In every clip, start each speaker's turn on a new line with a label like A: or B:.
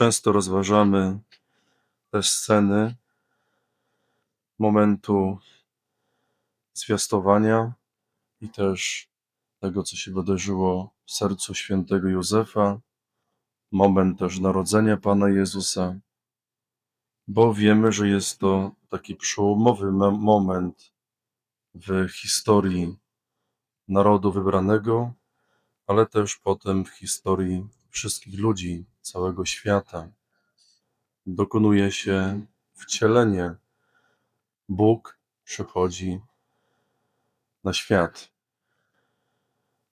A: Często rozważamy te sceny momentu zwiastowania i też tego, co się wydarzyło w sercu świętego Józefa, moment też narodzenia Pana Jezusa, bo wiemy, że jest to taki przełomowy me- moment w historii narodu wybranego, ale też potem w historii wszystkich ludzi, całego świata. Dokonuje się wcielenie. Bóg przychodzi na świat.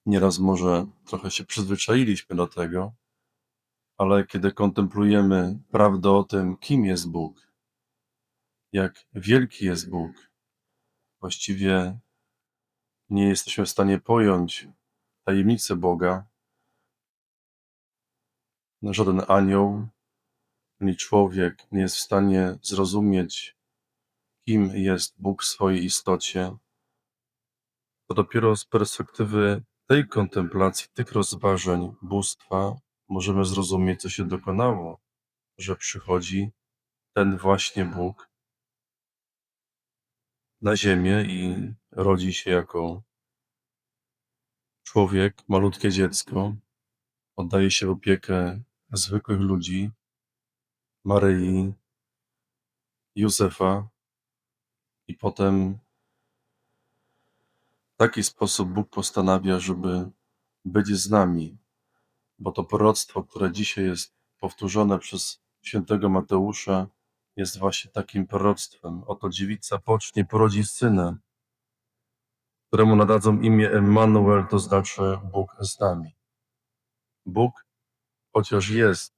A: Nieraz może trochę się przyzwyczailiśmy do tego, ale kiedy kontemplujemy prawdę o tym, kim jest Bóg, jak wielki jest Bóg, właściwie nie jesteśmy w stanie pojąć tajemnicy Boga. Żaden anioł ani człowiek nie jest w stanie zrozumieć, kim jest Bóg w swojej istocie. To dopiero z perspektywy tej kontemplacji, tych rozważań bóstwa możemy zrozumieć, co się dokonało, że przychodzi ten właśnie Bóg na ziemię i rodzi się jako człowiek, malutkie dziecko, oddaje się w opiekę zwykłych ludzi, Maryi, Józefa i potem w taki sposób Bóg postanawia, żeby być z nami, bo to proroctwo, które dzisiaj jest powtórzone przez świętego Mateusza, jest właśnie takim proroctwem. Oto dziewica pocznie, porodzi syna, któremu nadadzą imię Emmanuel, to znaczy Bóg z nami. Bóg, chociaż jest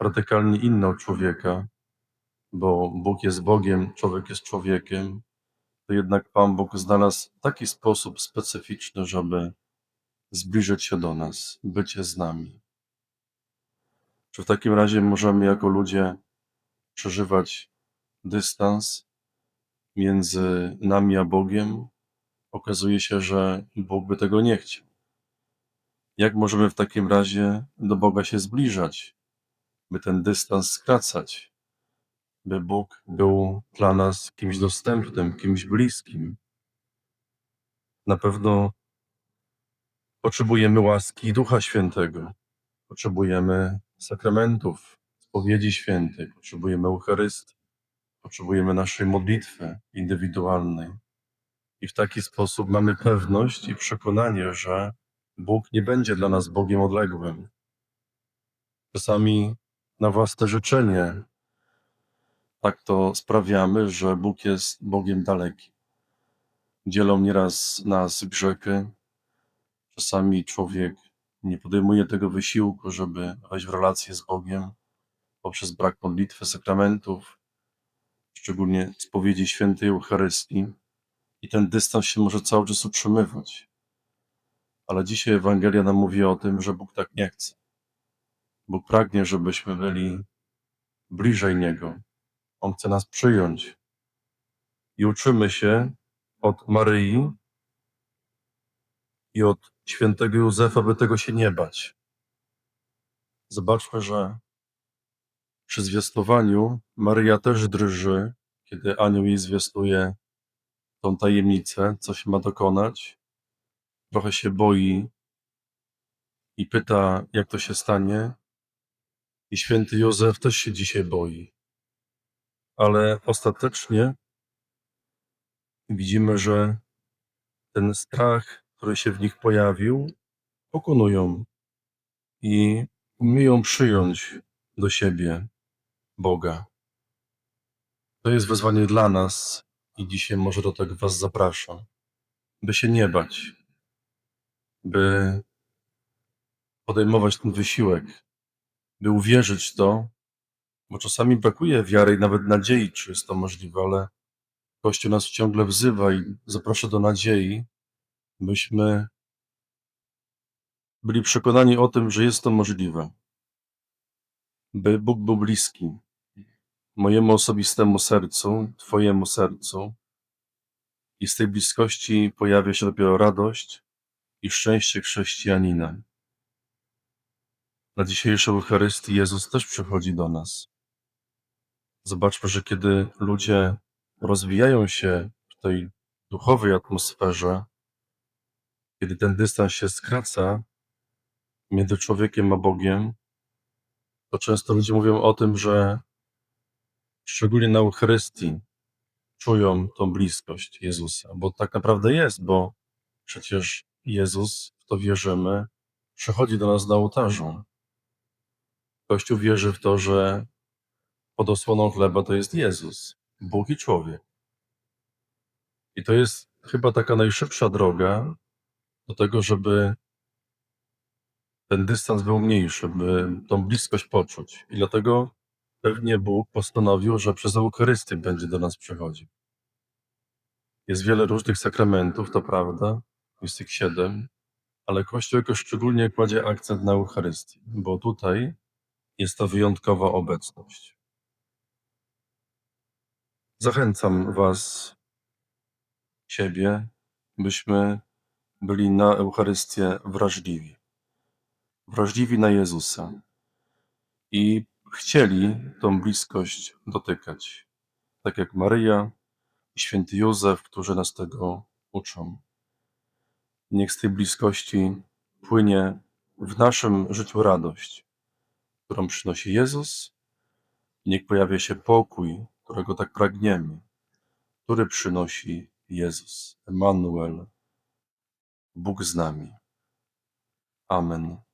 A: radykalnie inny od człowieka, bo Bóg jest Bogiem, człowiek jest człowiekiem, to jednak Pan Bóg znalazł taki sposób specyficzny, żeby zbliżyć się do nas, być z nami. Czy w takim razie możemy jako ludzie przeżywać dystans między nami a Bogiem? Okazuje się, że Bóg by tego nie chciał. Jak możemy w takim razie do Boga się zbliżać, by ten dystans skracać, by Bóg był dla nas kimś dostępnym, kimś bliskim? Na pewno potrzebujemy łaski Ducha Świętego, potrzebujemy sakramentów, spowiedzi świętej, potrzebujemy Eucharystii, potrzebujemy naszej modlitwy indywidualnej. I w taki sposób mamy pewność i przekonanie, że Bóg nie będzie dla nas Bogiem odległym. Czasami na własne życzenie tak to sprawiamy, że Bóg jest Bogiem dalekim. Dzielą nieraz nas grzechy. Czasami człowiek nie podejmuje tego wysiłku, żeby wejść w relację z Bogiem poprzez brak modlitwy, sakramentów, szczególnie spowiedzi świętej Eucharystii. I ten dystans się może cały czas utrzymywać. Ale dzisiaj Ewangelia nam mówi o tym, że Bóg tak nie chce. Bóg pragnie, żebyśmy byli bliżej Niego. On chce nas przyjąć. I uczymy się od Maryi i od świętego Józefa, by tego się nie bać. Zobaczmy, że przy zwiastowaniu Maryja też drży, kiedy anioł jej zwiastuje tą tajemnicę, co się ma dokonać. Trochę się boi i pyta, jak to się stanie. I święty Józef też się dzisiaj boi. Ale ostatecznie widzimy, że ten strach, który się w nich pojawił, pokonują i umieją przyjąć do siebie Boga. To jest wezwanie dla nas i dzisiaj może do tego Was zapraszam, by się nie bać, by podejmować ten wysiłek, by uwierzyć w to, bo czasami brakuje wiary i nawet nadziei, czy jest to możliwe, ale Kościół nas ciągle wzywa i zaprasza do nadziei, byśmy byli przekonani o tym, że jest to możliwe, by Bóg był bliski mojemu osobistemu sercu, Twojemu sercu i z tej bliskości pojawia się dopiero radość i szczęście chrześcijanina. Na dzisiejszej Eucharystii Jezus też przychodzi do nas. Zobaczmy, że kiedy ludzie rozwijają się w tej duchowej atmosferze, kiedy ten dystans się skraca między człowiekiem a Bogiem, to często ludzie mówią o tym, że szczególnie na Eucharystii czują tą bliskość Jezusa, bo tak naprawdę jest, bo przecież Jezus, w to wierzymy, przychodzi do nas na ołtarzu. Kościół wierzy w to, że pod osłoną chleba to jest Jezus, Bóg i człowiek. I to jest chyba taka najszybsza droga do tego, żeby ten dystans był mniejszy, by tą bliskość poczuć. I dlatego pewnie Bóg postanowił, że przez Eucharystię będzie do nas przychodził. Jest wiele różnych sakramentów, to prawda, ich siedem, ale Kościół jakoś szczególnie kładzie akcent na Eucharystię, bo tutaj jest ta wyjątkowa obecność. Zachęcam Was, siebie, byśmy byli na Eucharystię wrażliwi. Wrażliwi na Jezusa i chcieli tą bliskość dotykać. Tak jak Maryja i święty Józef, którzy nas tego uczą. Niech z tej bliskości płynie w naszym życiu radość, którą przynosi Jezus. Niech pojawia się pokój, którego tak pragniemy, który przynosi Jezus, Emmanuel, Bóg z nami. Amen.